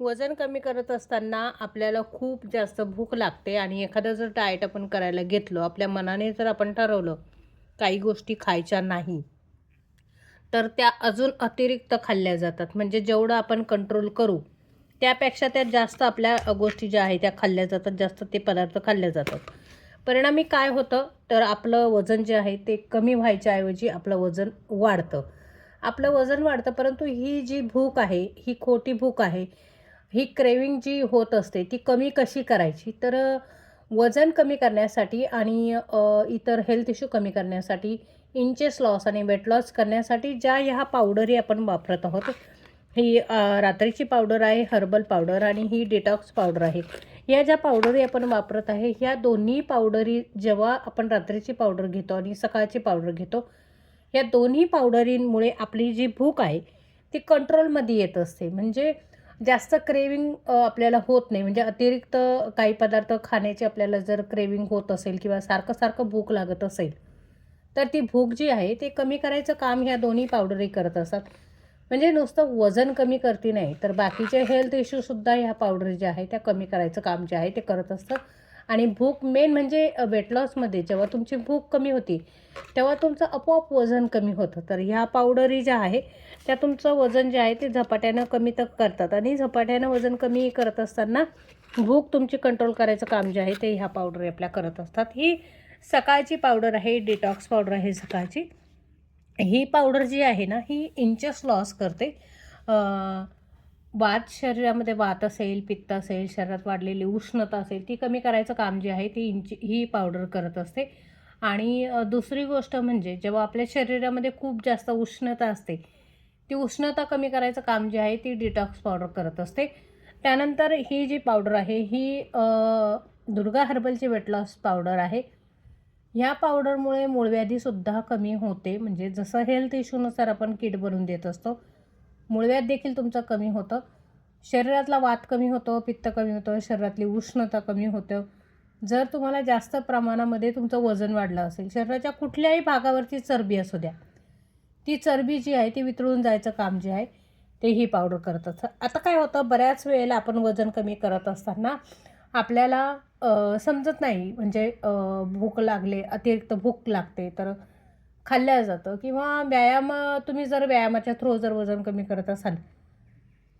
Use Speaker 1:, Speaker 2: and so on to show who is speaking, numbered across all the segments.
Speaker 1: वजन कमी करत असताना आपल्याला खूप जास्त भूक लागते आणि एखादं जर डाएट आपण करायला घेतलं आपल्या मनाने जर आपण ठरवलं काही गोष्टी खायच्या नाही तर त्या अजून अतिरिक्त खाल्ल्या जातात. म्हणजे जेवढं आपण कंट्रोल करू त्यापेक्षा त्या जास्त आपल्या गोष्टी ज्या आहेत त्या खाल्ल्या जातात जास्त ते पदार्थ खाल्ले जातात. परिणामी काय होतं? तर आपलं वजन जे आहे ते कमी व्हायच्याऐवजी आपलं वजन वाढतं. आपलं वजन वाढतं परंतु ही जी भूक आहे ही खोटी भूक आहे ही क्रेविंग जी होत असते ती कमी कशी करायची? तर वजन कमी करण्यासाठी आणि इतर हेल्थ इश्यू कमी करण्यासाठी इंचेस लॉस आणि वेट लॉस करण्यासाठी ज्या ह्या पावडरी आपण वापरत आहोत ही रात्रीची पावडर आहे हर्बल पावडर आणि ही डिटॉक्स पावडर आहे. या ज्या पावडरी आपण वापरत आहे ह्या दोन्ही पावडरी जेव्हा आपण रात्रीची पावडर घेतो आणि सकाळची पावडर घेतो या दोन्ही पावडरींमुळे आपली जी भूक आहे ती कंट्रोलमध्ये येत असते. म्हणजे जास्त क्रेविंग आपल्याला होत नाही. म्हणजे अतिरिक्त काही पदार्थ खाण्याची आपल्याला जर क्रेविंग होत असेल किंवा सारखं सारखं भूक लागत असेल तर ती भूक जी आहे ते कमी करायचं काम ह्या दोन्ही पावडरी करत असतात. म्हणजे नुसतं वजन कमी करते नाही तर बाकीचे हेल्थ इश्यूसुद्धा ह्या पावडर ज्या आहे त्या कमी करायचं काम जे आहे ते करत असतं आणि भूक मेन म्हणजे वेट लॉसमध्ये जेव्हा तुमची भूक कमी होती तेव्हा तुमचं आपोआप वजन कमी होतं. तर ह्या पावडरी ज्या आहे त्या तुमचं वजन जे आहे ते झपाट्यानं कमी तर करतात. आणि झपाट्यानं वजन कमी करत असताना भूक तुमची कंट्रोल करायचं काम जे आहे ते ह्या पावडर आपल्या करत असतात. ही सकाळची पावडर आहे डिटॉक्स पावडर आहे सकाळची. ही पावडर जी आहे ना ही इंचेस लॉस करते. वात शरीरामध्ये वात असेल पित्त असेल शरीरात वाढलेली उष्णता असेल ती कमी करायचं काम जे आहे ती इंच ही पावडर करत असते. आणि दुसरी गोष्ट म्हणजे जेव्हा आपल्या शरीरामध्ये खूप जास्त उष्णता असते ती उष्णता कमी करायचं काम जे आहे ती डिटॉक्स पावडर करत असते. त्यानंतर ही जी पावडर आहे ही दुर्गा हर्बलची वेट लॉस पावडर आहे. ह्या पावडरमुळे मूळव्याधीसुद्धा कमी होते. म्हणजे जसं हेल्थ इश्यूनुसार आपण किट बनवून देत असतो मूळव्याध देखील तुमचं कमी होतं. शरीरातला वात कमी होतो पित्त कमी होतं शरीरातली उष्णता कमी होतं. जर तुम्हाला जास्त प्रमाणामध्ये तुमचं वजन वाढलं असेल शरीराच्या कुठल्याही भागावरची चरबी असू द्या ती चरबी जी आहे ती वितळून जायचं काम जे आहे ते ही पावडर करत असतं आता काय होतं बऱ्याच वेळेला आपण वजन कमी करत असताना आपल्याला समजत नाही. म्हणजे भूक लागले अतिरिक्त भूक लागते तर खाल्ल्या जातं. किंवा व्यायाम तुम्ही जर व्यायामाच्या थ्रू जर वजन कमी करत असाल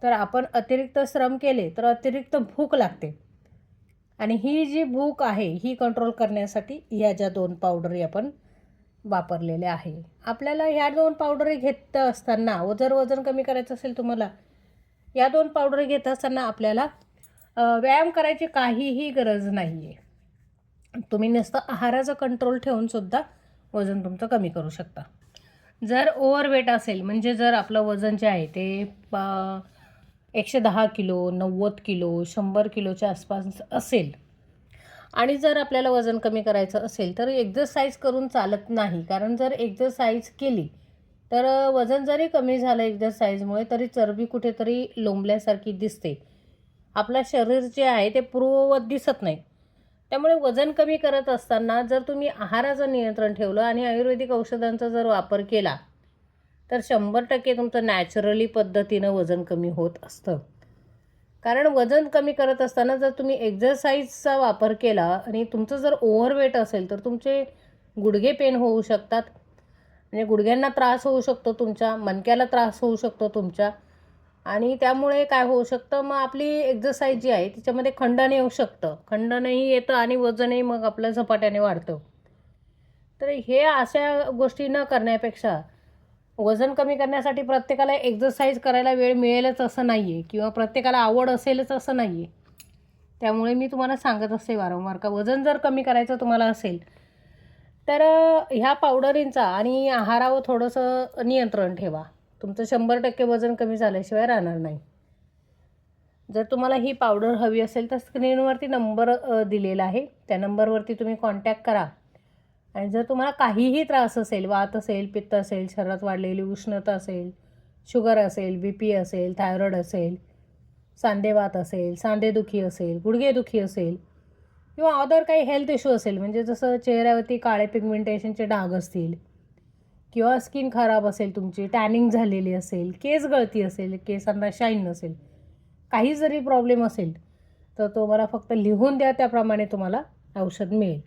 Speaker 1: तर आपण अतिरिक्त श्रम केले तर अतिरिक्त भूक लागते. आणि ही जी भूक आहे ही कंट्रोल करण्यासाठी ह्या ज्या दोन पावडरी आपण वापरलेले आहे. आपल्याला ह्या दोन पावडरी घेत असताना व जर वजन कमी करायचं असेल तुम्हाला या दोन पावडरी घेत असताना आपल्याला व्यायाम करायची काहीही गरज नाही आहे तुम्ही नुसतं आहाराचं कंट्रोल ठेवूनसुद्धा वजन तुमचं कमी करू शकता. जर ओव्हरवेट असेल म्हणजे जर आपलं वजन जे आहे ते प- एकशे दहा किलो नव्वद किलो शंभर किलोच्या आसपास असेल आणि जर आपल्याला वजन कमी करायचं असेल तर एक्झरसाईज करून चालत नाही. कारण जर एक्झरसाईज केली तर वजन जरी कमी झालं एक्झरसाईजमुळे तरी चरबी कुठेतरी लोंबल्यासारखी दिसते. आपलं शरीर जे आहे ते पूर्ववत दिसत नाही. त्यामुळे वजन कमी करत असताना जर तुम्ही आहाराचं नियंत्रण ठेवलं आणि आयुर्वेदिक औषधांचा जर वापर केला तर शंभर टक्के तुमचं नॅचरली पद्धतीनं वजन कमी होत असतं. कारण वजन कमी करत असताना जर तुम्ही एक्झरसाईजचा वापर केला आणि तुमचं जर ओव्हरवेट असेल तर तुमचे गुडघे पेन होऊ शकतात. म्हणजे गुडघ्यांना त्रास होऊ शकतो तुमच्या मणक्याला त्रास होऊ शकतो तुमच्या. आणि त्यामुळे काय होऊ शकतं मग आपली एक्झरसाईज जी आहे तिच्यामध्ये खंडन येऊ शकतं. खंडनही येतं आणि वजनही मग आपलं झपाट्याने वाढतं. तर हे अशा गोष्टी न करण्यापेक्षा वजन कमी करण्यासाठी प्रत्येकाला एक्झरसाईज करायला वेळ मिळेलच असं नाही आहे किंवा प्रत्येकाला आवड असेलच असं नाही आहे त्यामुळे मी तुम्हाला सांगत असते वारंवार का वजन जर कमी करायचं तुम्हाला असेल तर ह्या पावडरींचा आणि आहारावर थोडंसं नियंत्रण ठेवा. तुमचं शंभर टक्के वजन कमी झाल्याशिवाय राहणार नाही. जर तुम्हाला ही पावडर हवी असेल तर स्क्रीनवरती नंबर दिलेला आहे. त्या नंबरवरती तुम्ही कॉन्टॅक्ट करा. आणि जर तुम्हाला काहीही त्रास असेल वात असेल पित्त असेल शरीरात वाढलेली उष्णता असेल शुगर असेल बी पी असेल थायरॉईड असेल सांधेवात असेल सांधेदुखी असेल गुडघेदुखी असेल किंवा अदर काही हेल्थ इश्यू असेल म्हणजे जसं चेहऱ्यावरती काळे पिगमेंटेशनचे डाग असतील किंवा स्किन खराब असेल तुमची टॅनिंग झालेली असेल केस गळती असेल केसांना शाईन नसेल काही जरी प्रॉब्लेम असेल तर तो मला फक्त लिहून द्या त्याप्रमाणे तुम्हाला औषध मिळेल.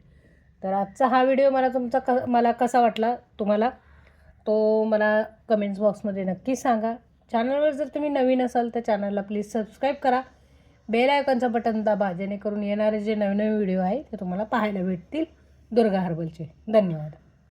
Speaker 1: तर आजचा हा व्हिडिओ मला तुमचा क मला कसा वाटला तुम्हाला? तो मला कमेंट्स बॉक्समध्ये नक्की सांगा. चॅनलवर जर तुम्ही नवीन असाल तर चॅनलला प्लीज सबस्क्राईब करा. बेल आयकॉनचं बटन दाबा जेणेकरून येणारे जे नवीन नवीन व्हिडिओ आहे ते तुम्हाला पाहायला भेटतील. दुर्गा हर्बलचे. धन्यवाद.